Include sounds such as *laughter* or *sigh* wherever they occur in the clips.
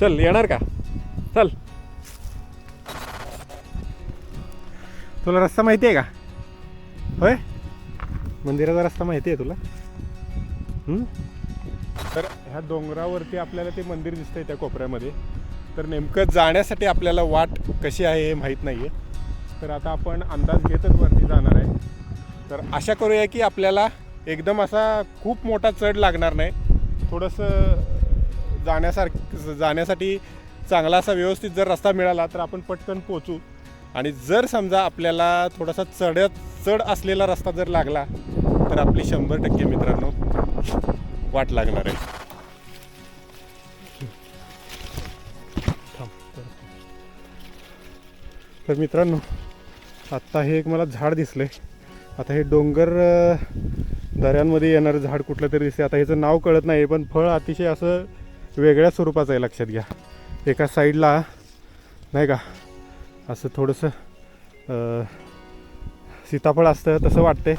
चल येणार का? चल. तुला रस्ता माहिती आहे का? होय? मंदिराचा रस्ता माहिती आहे तुला? हं? तर ह्या डोंगरावरती आपल्याला ते मंदिर दिसतंय त्या कोपऱ्यामध्ये. तर नेमकं जाण्यासाठी आपल्याला वाट कशी आहे हे माहीत नाही आहे तर आता आपण अंदाज घेतच वरती जाणार आहे. तर आशा करूया की आपल्याला एकदम असा खूप मोठा चढ लागणार नाही. थोडंसं जाण्यासारखं जाण्यासाठी चांगला असा व्यवस्थित जर रस्ता मिळाला तर आपण पटकन पोचू आणि जर समजा आपल्याला थोडासा चढत चढ असलेला रस्ता जर लागला तर आपली शंभर टक्के मित्रांनो वाट लागणार आहे. थांब. तर मित्रांनो आत्ता हे एक मला झाड दिसलंय. आता हे डोंगर दऱ्यांमध्ये येणारं झाड कुठलं तरी दिसते आता ह्याचं नाव कळत नाही पण फळ अतिशय असं वेगळ्या स्वरूपाचं आहे लक्षात घ्या. एका साईडला नाही का असं थोडंसं सीताफळ असतं तसं वाटतंय.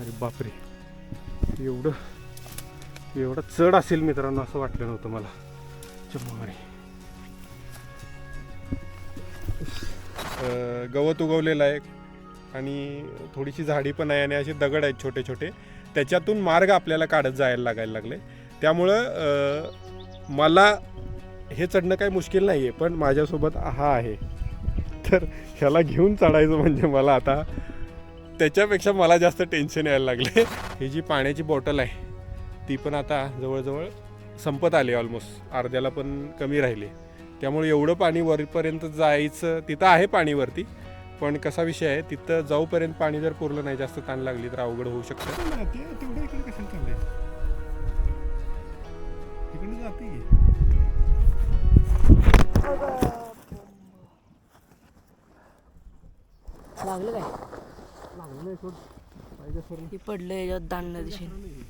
अरे बापरे. एवढं एवढं चढ असेल मित्रांनो असं वाटलं नव्हतं मला. चमारे गवत उगवलेलं आहे आणि थोडीशी झाडी पण आहे आणि असे दगड आहेत छोटे छोटे त्याच्यातून मार्ग आपल्याला काढत जायला लागायला लागले. त्यामुळं मला हे चढणं काही मुश्किल नाही आहे पण माझ्यासोबत हा आहे. तर ह्याला घेऊन चढायचं म्हणजे मला आता त्याच्यापेक्षा मला जास्त टेन्शन यायला लागले ही जी पाण्याची बॉटल आहे ती पण आता जवळजवळ संपत आली ऑलमोस्ट. अर्ध्याला पण कमी राहिली. त्यामुळे एवढं पाणी वरपर्यंत जायचं तिथं आहे पाणीवरती पण कसा विषय आहे तिथं जाऊपर्यंत पाणी जर पुरलं नाही जास्त ताण लागली तर अवघड होऊ शकतं. इकडे जाते लागलं काय? हे पडलं याच्यात दिशेने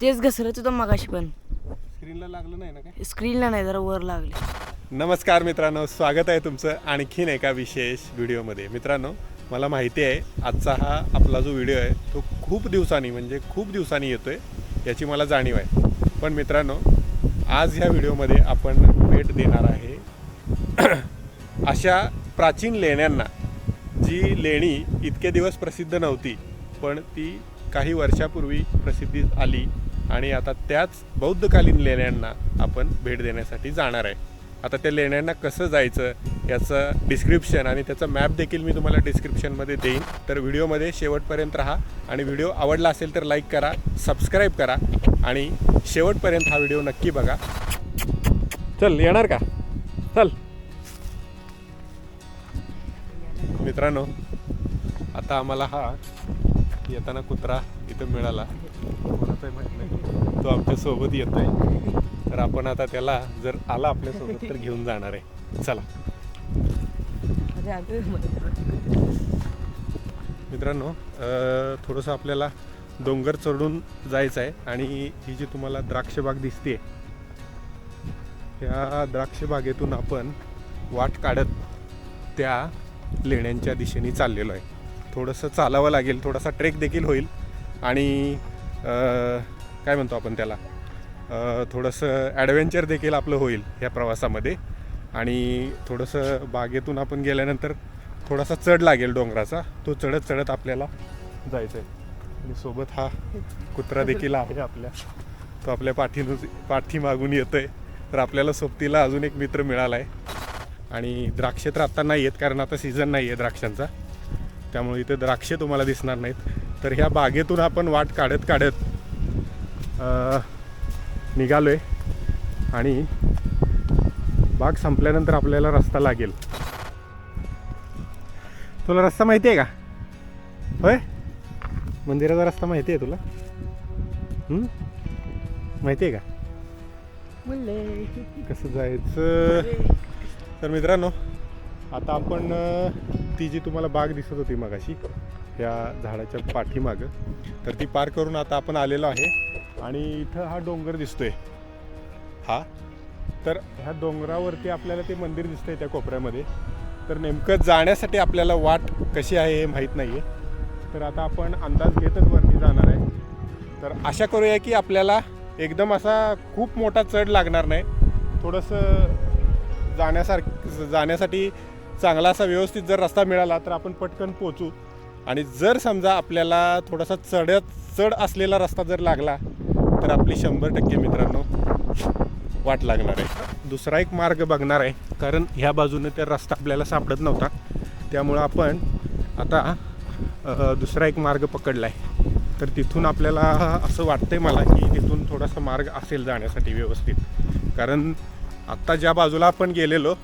तेच घसरत होतं मगाशी पण. स्क्रीनला लागलं नाही ना काय? स्क्रीनला नाही जरा वर लागले. नमस्कार मित्रांनो स्वागत आहे तुमचं आणखीन एका विशेष व्हिडिओमध्ये. मित्रांनो मला माहिती आहे आजचा हा आपला जो व्हिडिओ आहे तो खूप दिवसांनी म्हणजे खूप दिवसांनी येतो आहे याची मला जाणीव आहे. पण मित्रांनो आज ह्या व्हिडिओमध्ये आपण भेट देणार आहे *clears throat* अशा प्राचीन लेण्यांना जी लेणी इतके दिवस प्रसिद्ध नव्हती पण ती काही वर्षापूर्वी प्रसिद्धीस आली आणि आता त्याच बौद्धकालीन लेण्यांना आपण भेट देण्यासाठी जाणार आहे. आता त्या लेण्यांना कसं जायचं याचं डिस्क्रिप्शन आणि त्याचा मॅप देखील मी तुम्हाला डिस्क्रिप्शनमध्ये देईन. तर व्हिडिओमध्ये शेवटपर्यंत राहा आणि व्हिडिओ आवडला असेल तर लाईक करा सबस्क्राईब करा. आणि शेवटपर्यंत हा व्हिडिओ नक्की बघा. चल येणार का? चल. मित्रांनो आता आम्हाला हा येताना कुत्रा इथं मिळाला. कोणाचाही माहीत नाही. तो आमच्यासोबत येतोय. तर आपण आता त्याला जर आला आपल्यासोबत तर घेऊन जाणार आहे. चला. मित्रांनो अं, थोडंसं आपल्याला डोंगर चढून जायचं आहे. आणि ही जी तुम्हाला द्राक्षबाग दिसते ह्या द्राक्षबागेतून आपण वाट काढत त्या लेण्यांच्या दिशेने चाललेलो आहे. थोडंसं चालावं लागेल थोडासा ट्रेक देखील होईल. आणि काय म्हणतो आपण त्याला? थोडंसं ॲडव्हेंचर देखील आपलं होईल ह्या प्रवासामध्ये. आणि थोडंसं बागेतून आपण गेल्यानंतर थोडासा चढ लागेल डोंगराचा. तो चढत चढत आपल्याला जायचं आहे आणि सोबत हा कुत्रा देखील आहे आपल्या. तो आपल्या पाठी मागून येतो आहे तर आपल्याला सोबतीला अजून एक मित्र मिळाला आहे आणि द्राक्षे तर आत्ता नाही आहेत कारण आता सीझन नाही आहे द्राक्षांचा. त्यामुळे इथे द्राक्षे तुम्हाला दिसणार नाहीत. तर ह्या बागेतून आपण वाट काढत काढत निघालो आहे आणि बाग संपल्यानंतर आपल्याला रस्ता लागेल. तुला रस्ता माहिती आहे का? होय? मंदिराचा रस्ता माहिती आहे तुला? माहिती आहे का? कसं जायचं? तर मित्रांनो आता आपण ती जी तुम्हाला बाग दिसत होती मगाशी या झाडाच्या पाठीमागं तर ती पार करून आता आपण आलेलो आहे. आणि इथं हा डोंगर दिसतोय. हा? तर ह्या डोंगरावरती आपल्याला ते मंदिर दिसतंय त्या कोपऱ्यामध्ये. तर नेमकं जाण्यासाठी आपल्याला वाट कशी आहे हे माहीत नाही आहे तर आता आपण अंदाज घेतच वरती जाणार आहे. तर आशा करूया की आपल्याला एकदम असा खूप मोठा चढ लागणार नाही. थोडंसं जाण्यासारखं जाण्यासाठी चांगला असा व्यवस्थित जर रस्ता मिळाला तर आपण पटकन पोचू. आणि जर समजा आपल्याला थोडासा चढत चढ असलेला रस्ता जर लागला तर आपली शंभर टक्के मित्रांनो वाट लागणार आहे. दुसरा एक मार्ग बघणार आहे. कारण ह्या बाजूने तर रस्ता आपल्याला सापडत नव्हता. त्यामुळं आपण आता दुसरा एक मार्ग पकडला आहे तर तिथून आपल्याला असं वाटतंय मला की तिथून थोडासा मार्ग असेल जाण्यासाठी व्यवस्थित. कारण आत्ता ज्या बाजूला आपण गेलेलो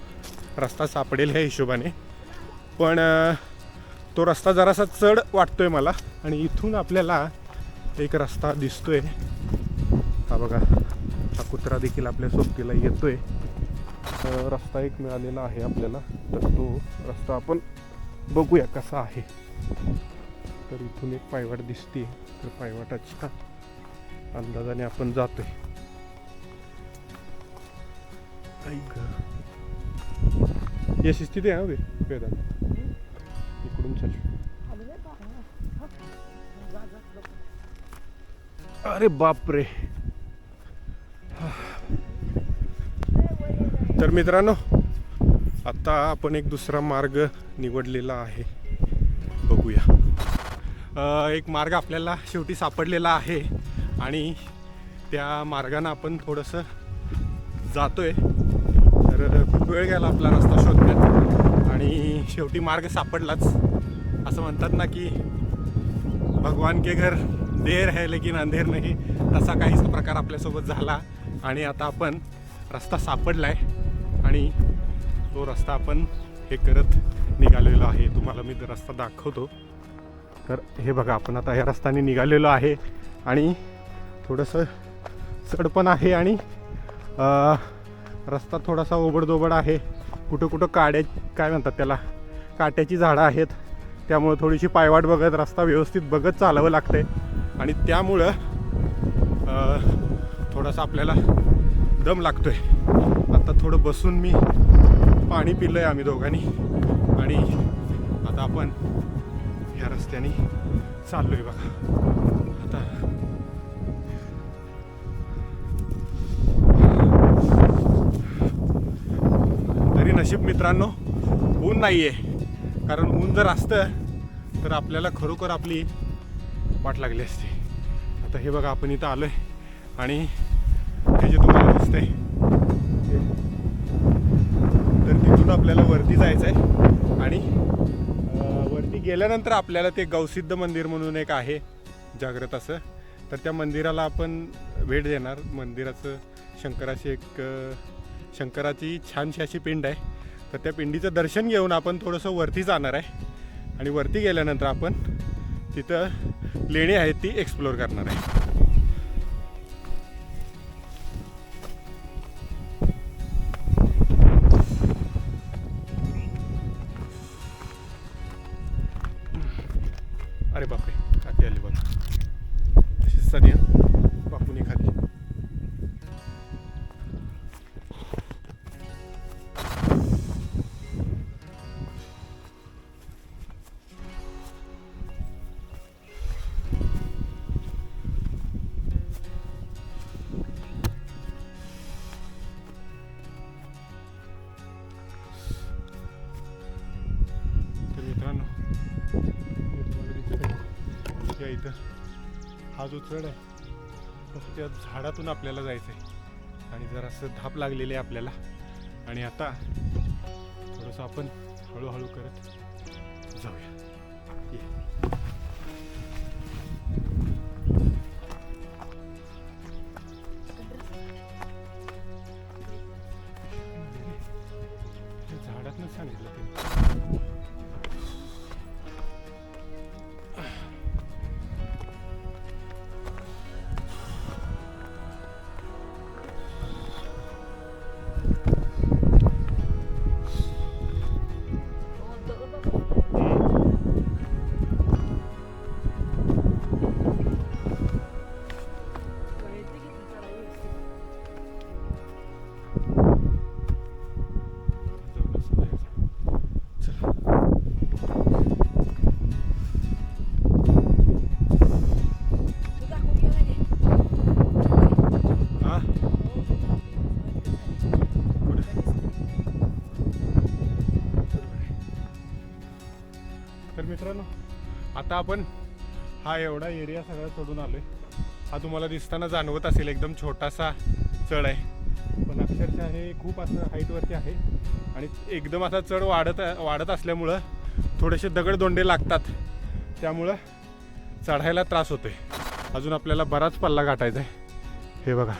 रस्ता सापडेल ह्या हिशोबाने. पण तो रस्ता जरासा चढ वाटतो आहे मला आणि इथून आपल्याला एक रस्ता दिसतो आहे हा बघा हा कुत्रा देखील आपल्या सोबतीला येतो आहे रस्ता एक मिळालेला आहे आपल्याला. तर तो रस्ता आपण बघूया कसा आहे. तर इथून एक पायवाट दिसते तर पायवाटाच्या अंदाजाने आपण जातोय. ऐक यश स्थिती आहे हा वेदांत. इकडून चल. अरे बाप रे तर मित्रांनो आता आपण एक दुसरा मार्ग निवडलेला आहे. बघूया. एक मार्ग आपल्याला शेवटी सापडलेला आहे आणि त्या मार्गानं आपण थोडंसं जातोय. तर खूप वेळ गेला आपला रस्ता शोधण्यात आणि शेवटी मार्ग सापडलाच. असं म्हणतात ना की भगवान के घर देर है लेकिन अंधेर नाही तसा काहीच प्रकार आपल्यासोबत झाला आणि आता आपण रस्ता सापडलाय आणि तो रस्ता आपण हे करत निघालेलो आहे तुम्हाला मी तो रस्ता दाखवतो तर हे बघा आपण आता या रस्त्याने निघालेलो आहे आणि थोडंसं चढ पण आहे आणि रस्ता थोडासा ओबडदोबड आहे. कुठं कुठं काड्या काय म्हणतात त्याला काट्याची झाडं आहेत. त्यामुळं थोडीशी पायवाट बघत रस्ता व्यवस्थित बघत चालावं लागतंय. आणि त्यामुळं थोडासा आपल्याला दम लागतोय. आता थोडं बसून मी पाणी पिलं आहे आम्ही दोघांनी. आणि आता आपण ह्या रस्त्याने चाललोय बघा. आता तरी नशीब मित्रांनो ऊन नाही आहे कारण ऊन जर असतं तर आपल्याला खरोखर आपली वाट लागली असती. आता हे बघा आपण इथं आलोय. आणि हे जे तुम्हाला दिसतंय आपल्याला वरती जायचं आहे आणि वरती गेल्यानंतर आपल्याला ते गौसिद्ध मंदिर म्हणून एक आहे जागृत असं. तर त्या मंदिराला आपण भेट देणार. मंदिराचं शंकराची एक शंकराची छानशी अशी पिंड आहे. तर त्या पिंडीचं दर्शन घेऊन आपण थोडंसं वरती जाणार आहे. आणि वरती गेल्यानंतर आपण तिथं लेणी आहेत ती एक्सप्लोअर करणार आहे. दिसतंय. इथं. हा जो चढ आहे तो त्या झाडातून आपल्याला जायचं आहे आणि जरासं धाप लागलेली आहे आपल्याला. आणि आता थोडंसं आपण हळूहळू करत जाऊया. एवढा एरिया सगळा चढून आलोय. हा तुम्हाला दिसताना जाणवत असेल एकदम छोटासा चढ आहे. पण अक्षरशः हे खूप असं हाईटवरती आहे. आणि एकदम असा चढ वाढत वाढत असल्यामुळं थोडेसे दगडदोंडे लागतात. त्यामुळं चढायला त्रास होतोय. अजून आपल्याला बराच पल्ला गाठायचा आहे. हे बघा.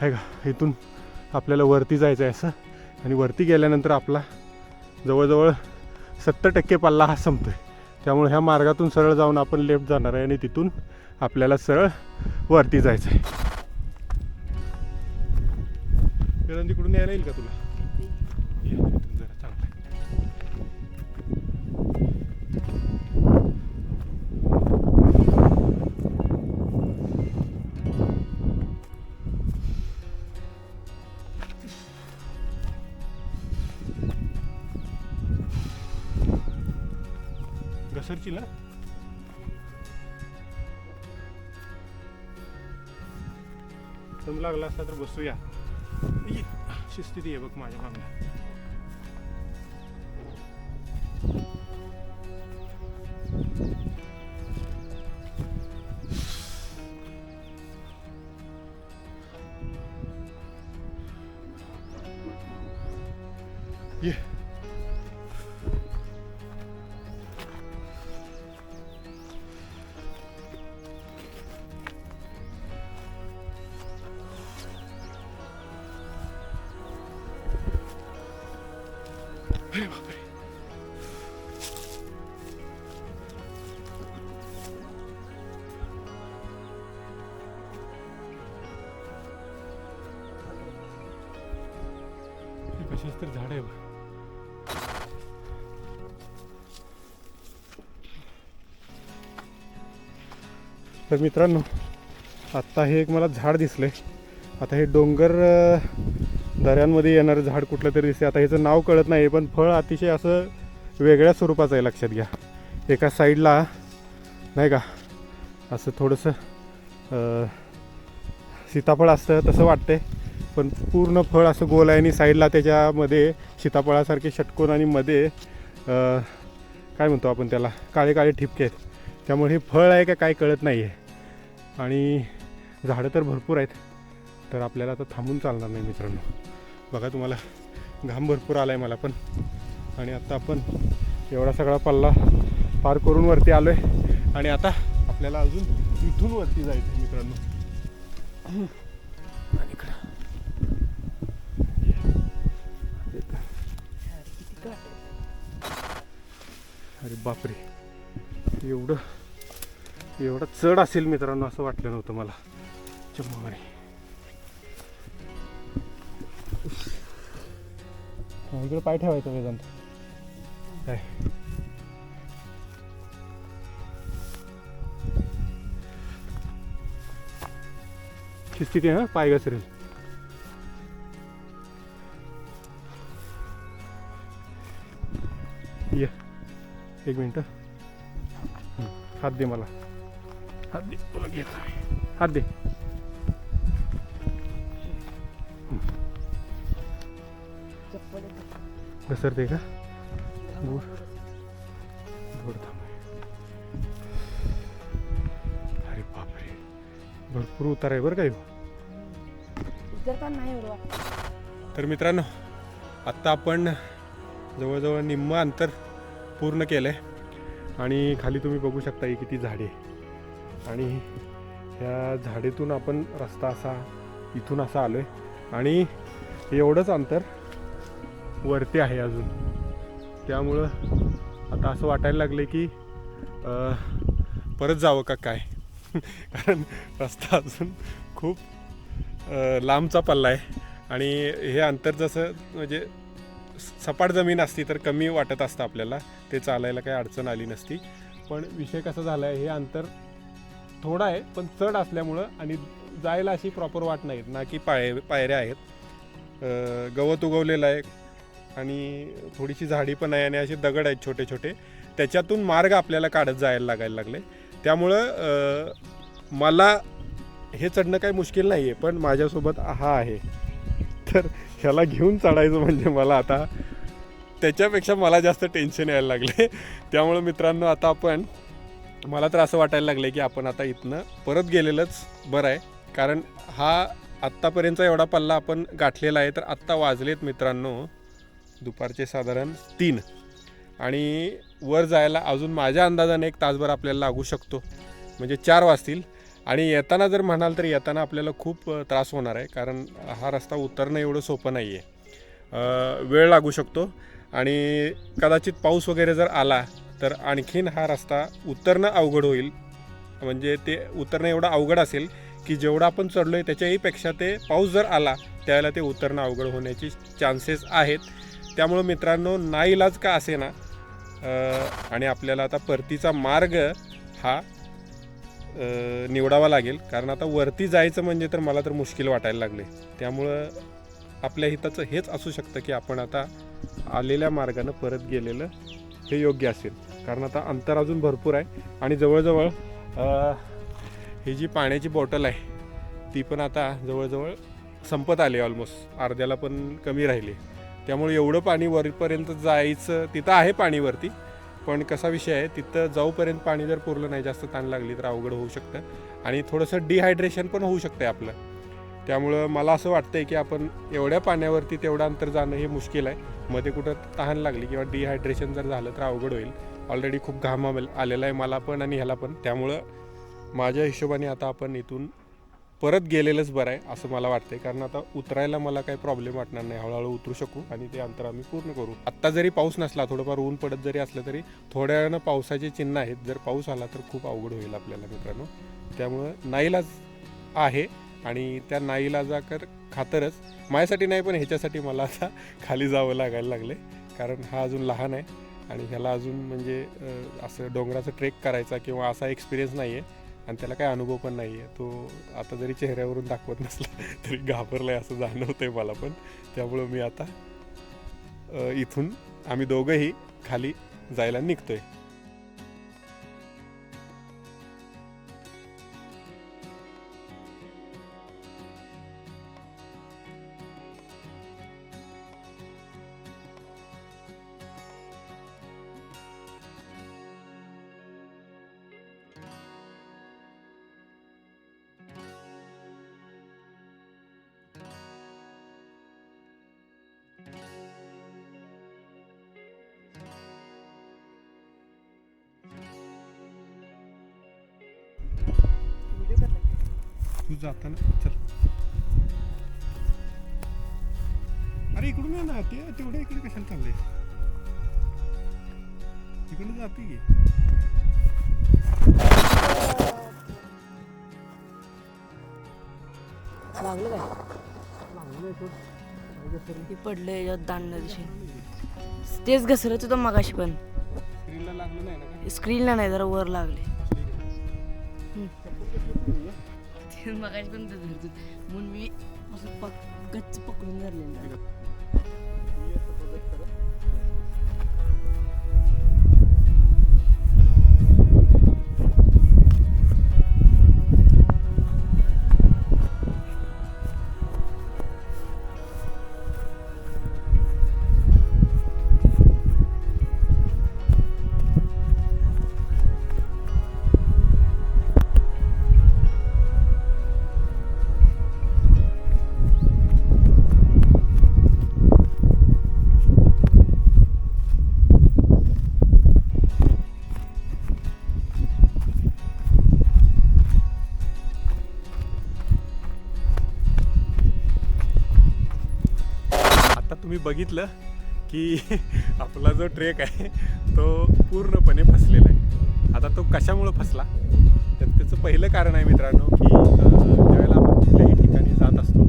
हे का इथून आपल्याला वरती जायचं आहे असं. आणि वरती गेल्यानंतर आपला जवळजवळ सत्तर टक्के पल्ला हा संपतोय. त्यामुळे ह्या मार्गातून सरळ जाऊन आपण लेफ्ट जाणार आहे आणि तिथून आपल्याला सरळ वरती जायचं आहे तिकडून यायला येईल का तुला? घसरची ना दम लागला असता तर बसूया. शिस्ती ती आहे बघ माझ्या मागण्या अरे बापरे कशाच तर झाड आहे बघ. तर मित्रांनो आत्ता हे एक मला झाड दिसले आता हे डोंगर दऱ्यांमध्ये येणारं झाड कुठलं तरी दिसते आता ह्याचं नाव कळत नाही पण फळ अतिशय असं वेगळ्या स्वरूपाचं आहे लक्षात घ्या. एका साईडला नाही का असं थोडंसं सीताफळ असतं तसं वाटते पण पूर्ण फळ असं गोल आहे आणि साईडला त्याच्यामध्ये सीताफळासारखे षटकोन आणि मध्ये काय म्हणतो आपण त्याला काळे काळे ठिपके आहेत. त्यामुळे हे फळ आहे का काय कळत नाही आहे आणि झाडं तर भरपूर आहेत. तर आपल्याला आता थांबून चालणार नाही मित्रांनो. बघा तुम्हाला घाम भरपूर आला आहे मला पण. आणि आत्ता आपण एवढा सगळा पल्ला पार करून वरती आलो आहे आणि आता आपल्याला अजून इथून वरती जायचं आहे मित्रांनो. आणि इकडं. अरे बापरे. एवढं एवढं चढ असेल मित्रांनो असं वाटलं नव्हतं मला. चम्मारे इकडे पाय ठेवायचं वेदांत काय? स्थिती हा? पाय घसरेल. ये एक मिनटं. हात दे मला. हात दे तुला घेत हात दे. घसरते का? गोड थांब. अरे बापरे. भरपूर उतार आहे बरं का ह्यो. उतरताना नाही बरोबर तर मित्रांनो आत्ता आपण जवळजवळ निम्म अंतर पूर्ण केलं आहे आणि खाली तुम्ही बघू शकता ही किती झाडे आणि ह्या झाडेतून आपण रस्ता असा इथून असा आलो आहे आणि एवढंच अंतर वरती आहे अजून. त्यामुळं आता असं वाटायला लागले की परत जावं का काय? *laughs* कारण रस्ता अजून खूप लांबचा पल्ला आहे. आणि हे अंतर जसं म्हणजे सपाट जमीन असती तर कमी वाटत असतं आपल्याला. ते चालायला काही अडचण आली नसती. पण विषय कसा झाला आहे हे अंतर थोडं आहे पण चढ असल्यामुळं आणि जायला अशी प्रॉपर वाट नाहीत. ना की पाय पायऱ्या आहेत. गवत उगवलेलं आहे. आणि थोडीशी झाडी पण आहे आणि असे दगड आहेत छोटे छोटे त्याच्यातून मार्ग आपल्याला काढत जायला लागायला लागले. त्यामुळं मला हे चढणं काही मुश्किल नाही आहे पण माझ्यासोबत हा आहे. तर ह्याला घेऊन चढायचं म्हणजे मला आता त्याच्यापेक्षा मला जास्त टेन्शन यायला लागले. त्यामुळं मित्रांनो आता आपण मला तर असं वाटायला लागलं की आपण आता इथनं परत गेलेलंच बरं आहे. कारण हा आत्तापर्यंतचा एवढा पल्ला आपण गाठलेला आहे तर आत्ता वाजलेत मित्रांनो. दुपारचे साधारण तीन. आणि वर जायला अजून माझ्या अंदाजाने एक तासभर आपल्याला लागू शकतो. म्हणजे चार वाजतील. आणि येताना जर म्हणाल तर येताना आपल्याला खूप त्रास होणार आहे. कारण हा रस्ता उतरणं एवढं सोपं नाही आहे वेळ लागू शकतो. आणि कदाचित पाऊस वगैरे जर आला तर आणखीन हा रस्ता उतरणं अवघड होईल. म्हणजे ते उतरणं एवढं अवघड असेल की जेवढं आपण चढलो आहे त्याच्याहीपेक्षा ते पाऊस जर आला त्यावेळेला ते उतरणं अवघड होण्याची चान्सेस आहेत. त्यामुळं मित्रांनो नाईलाज का असे ना आणि आपल्याला आता परतीचा मार्ग हा निवडावा लागेल. कारण आता वरती जायचं म्हणजे तर मला तर मुश्किल वाटायला लागले. त्यामुळं आपल्या हिताचं हेच असू शकतं की आपण आता आलेल्या मार्गानं परत गेलेलं हे योग्य असेल. कारण आता अंतर अजून भरपूर आहे आणि जवळजवळ ही जी पाण्याची बॉटल आहे ती पण आता जवळजवळ संपत आली ऑलमोस्ट. अर्ध्याला पण कमी राहिली. त्यामुळे एवढं पाणी वरपर्यंत जायचं तिथं आहे पाणीवरती पण कसा विषय आहे तिथं जाऊपर्यंत पाणी जर पुरलं नाही जास्त ताण लागली तर अवघड होऊ शकतं. आणि थोडंसं डिहायड्रेशन पण होऊ शकतं आपलं. त्यामुळं मला असं वाटतंय की आपण एवढ्या पाण्यावरती तेवढं अंतर जाणं हे मुश्किल आहे. मध्ये कुठं तहान लागली किंवा डिहायड्रेशन जर झालं तर अवघड होईल. ऑलरेडी खूप घाम आलेला आहे मला पण आणि ह्याला पण. त्यामुळं माझ्या हिशोबाने आता आपण इथून परत गेलेलंच बरं आहे असं मला वाटतंय. कारण आता उतरायला मला काही प्रॉब्लेम वाटणार नाही. हळूहळू उतरू शकू आणि ते अंतर आम्ही पूर्ण करू. आत्ता जरी पाऊस नसला थोडंफार ऊन पडत जरी असलं तरी थोड्या वेळानं पावसाचे चिन्ह आहेत. जर पाऊस आला तर खूप अवघड होईल आपल्याला मित्रांनो. त्यामुळं नाईलाज आहे आणि त्या नाईलाजाकर खातरच. माझ्यासाठी नाही पण ह्याच्यासाठी मला आता खाली जावं लागायला लागले कारण हा अजून लहान आहे आणि ह्याला अजून म्हणजे असं डोंगराचं ट्रेक करायचा किंवा असा एक्सपिरियन्स नाही आहे आणि त्याला काही अनुभव पण नाही आहे तो आता जरी चेहऱ्यावरून दाखवत नसला तरी घाबरला आहे असं जाणवतंय मला पण. त्यामुळं मी आता इथून आम्ही दोघंही खाली जायला निघतो आहे तू जाताना चल. अरे इकडून ये ना ते तेवढ्या इकडे कशाला चाललंय इकडे जाते की. लागलं काय? ते पडलं याच्यात तेच घसरत होतं मगाशी पण. स्क्रीनला लागलं नाही ना काय? स्क्रीनला नाही जरा वर लागले. मगाशी पण ते धरत म्हणून मी असं पक गच्च पकडून धरलेलं तुम्ही बघितलं की *laughs* आपला जो ट्रेक आहे तो पूर्णपणे फसलेला आहे. आता तो कशामुळं फसला? तर त्याचं पहिलं कारण आहे मित्रांनो की ज्यावेळेला आपण कुठल्याही ठिकाणी जात असतो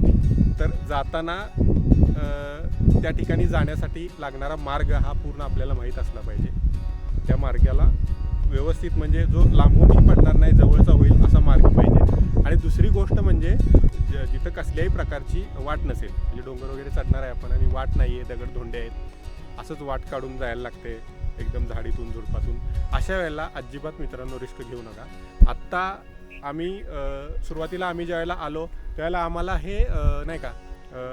तर जाताना त्या ठिकाणी जाण्यासाठी लागणारा मार्ग हा पूर्ण आपल्याला माहीत असला पाहिजे. त्या मार्गाला व्यवस्थित म्हणजे जो लांबूनही पडणार नाही जवळचा होईल असा मार्ग पाहिजे. दुसरी गोष्ट म्हणजे ज- जिथं कसल्याही प्रकारची वाट नसेल. म्हणजे डोंगर वगैरे चढणार आहे आपण आणि वाट नाही आहे दगड धोंडे आहेत. असंच वाट काढून जायला लागते एकदम झाडीतून झुडपातून. अशा वेळेला अजिबात मित्रांनो रिस्क घेऊ नका. आत्ता आम्ही सुरुवातीला आम्ही ज्यावेळेला आलो त्यावेळेला आम्हाला हे नाही का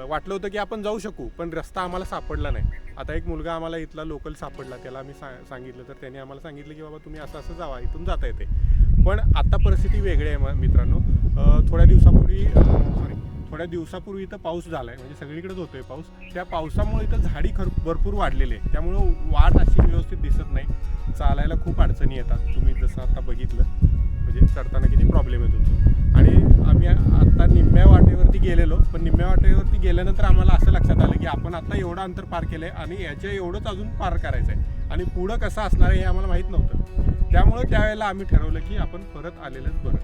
वाटलं होतं की आपण जाऊ शकू पण रस्ता आम्हाला सापडला नाही. आता एक मुलगा आम्हाला इथला लोकल सापडला त्याला आम्ही सा सांगितलं. तर त्याने आम्हाला सांगितलं की बाबा तुम्ही असं असं जावा इथून जाता येते. पण आता परिस्थिती वेगळी आहे म- मित्रांनो. थोड्या दिवसापूर्वी सॉरी थोड्या दिवसापूर्वी इथं पाऊस झाला आहे म्हणजे सगळीकडेच आहे पाऊस. त्या पावसामुळे इथं झाडी खर भरपूर वाढलेली आहे. त्यामुळं वाट अशी व्यवस्थित दिसत नाही. चालायला खूप अडचणी येतात. तुम्ही जसं आता बघितलं म्हणजे चढताना किती प्रॉब्लेम येत होतो. आणि आम्ही आता निम्म्या वाटेवरती गेलेलो. पण निम्म्या वाटेवरती गेल्यानंतर आम्हाला असं लक्षात आलं की आपण आता एवढं अंतर पार केलं आहे आणि याच्या एवढंच अजून पार करायचं आहे आणि पुढं कसं असणार आहे हे आम्हाला माहीत नव्हतं. त्यामुळं त्यावेळेला आम्ही ठरवलं की आपण परत आलेलंच बरं.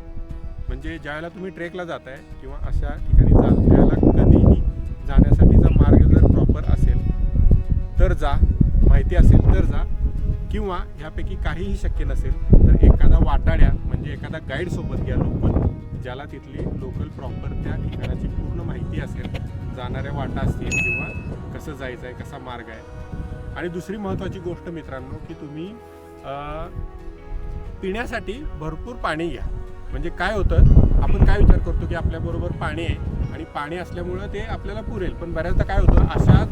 म्हणजे ज्यावेळेला तुम्ही ट्रेकला जात आहे किंवा अशा ठिकाणी जाल त्यावेळेला कधीही जाण्यासाठीचा मार्ग जर प्रॉपर असेल तर जा. माहिती असेल तर जा. किंवा ह्यापैकी काहीही शक्य नसेल तर एखादा वाटाड्या म्हणजे एखादा गाईड सोबत घ्या लोकल ज्याला तिथली लोकल प्रॉपर त्या ठिकाणाची पूर्ण माहिती असेल. जाणाऱ्या वाटा असतील किंवा कसं जायचं आहे कसा मार्ग आहे. आणि दुसरी महत्त्वाची गोष्ट मित्रांनो की तुम्ही पिण्यासाठी भरपूर पाणी घ्या. म्हणजे काय होतं आपण काय विचार करतो की आपल्याबरोबर पाणी आहे आणि पाणी असल्यामुळं ते आपल्याला पुरेल. पण बऱ्याचदा काय होतं अशा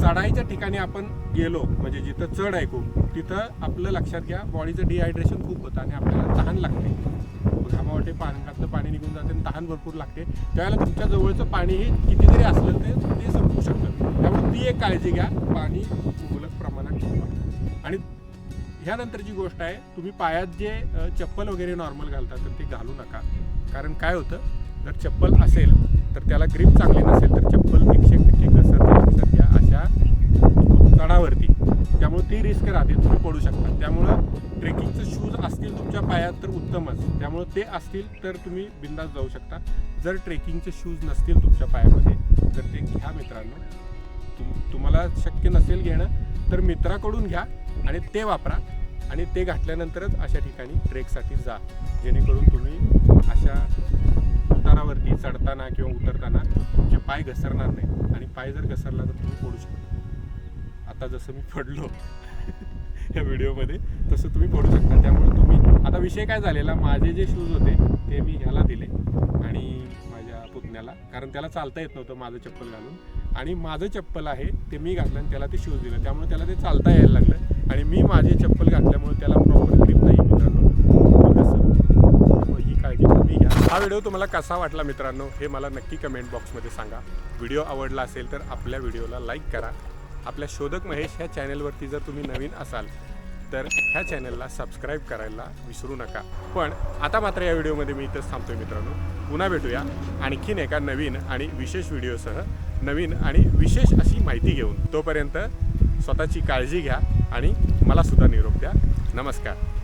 चढाईच्या ठिकाणी आपण गेलो म्हणजे जिथं चढ आहे खूप तिथं आपलं लक्षात घ्या बॉडीचं डिहायड्रेशन खूप होतं आणि आपल्याला तहान लागते. घामावाटे पाण्यातलं पाणी निघून जाते आणि तहान भरपूर लागते. त्यावेळेला तुमच्या जवळचं पाणीही हे कितीतरी असलं ते ते शकतं त्यामुळे ती एक काळजी घ्या पाणी मुबलक प्रमाणात ठेवा. आणि ह्यानंतरची गोष्ट आहे तुम्ही पायात जे चप्पल वगैरे नॉर्मल घालता तर ते घालू नका. कारण काय होतं जर चप्पल असेल तर त्याला ग्रीप चांगली नसेल तर चप्पल एकशे टक्के घसरते लक्षात घ्या अशा चढावरती त्यामुळे ती रिस्क राहते तुम्ही पडू शकता. त्यामुळं ट्रेकिंगचे शूज असतील तुमच्या पायात तर उत्तमच. त्यामुळं ते असतील तर तुम्ही बिंदास जाऊ शकता. जर ट्रेकिंगचे शूज नसतील तुमच्या पायामध्ये तर ते घ्या मित्रांनो. तुम तुम्हाला शक्य नसेल घेणं तर मित्राकडून घ्या आणि ते वापरा आणि ते घातल्यानंतरच अशा ठिकाणी ट्रेकसाठी जा. जेणेकरून तुम्ही अशा उतारावरती चढताना किंवा उतरताना तुमचे पाय घसरणार नाही आणि पाय जर घसरला तर तुम्ही पडू शकता. आता जसं मी पडलो या व्हिडिओमध्ये तसं तुम्ही पडू शकता. त्यामुळे तुम्ही आता विषय काय झालेला माझे जे शूज होते ते मी ह्याला दिले. आणि माझ्या पुतण्याला. कारण त्याला चालता येत नव्हतं माझं चप्पल घालून. आणि माझं चप्पल आहे ते मी घातलं आणि त्याला ते शूज दिलं. त्यामुळे त्याला ते चालता यायला लागलं. आणि मी माझे चप्पल घातल्यामुळे त्याला प्रॉपर ग्रीप नाही मित्रांनो. कसं ही काळजी तुम्ही घ्या. हा व्हिडिओ तुम्हाला कसा वाटला मित्रांनो हे मला नक्की कमेंट बॉक्समध्ये सांगा. व्हिडिओ आवडला असेल तर आपल्या व्हिडिओला लाईक करा. आपल्या शोधक महेश ह्या चॅनलवरती जर तुम्ही नवीन असाल तर ह्या चॅनलला सबस्क्राईब करायला विसरू नका. पण आता मात्र या व्हिडिओमध्ये मी इथंच थांबतोय मित्रांनो. पुन्हा भेटूया. आणखीन एका नवीन आणि विशेष व्हिडिओसह नवीन आणि विशेष अशी माहिती घेऊन तोपर्यंत स्वतःची काळजी घ्या आणि मला सुद्धा निरोप द्या. नमस्कार.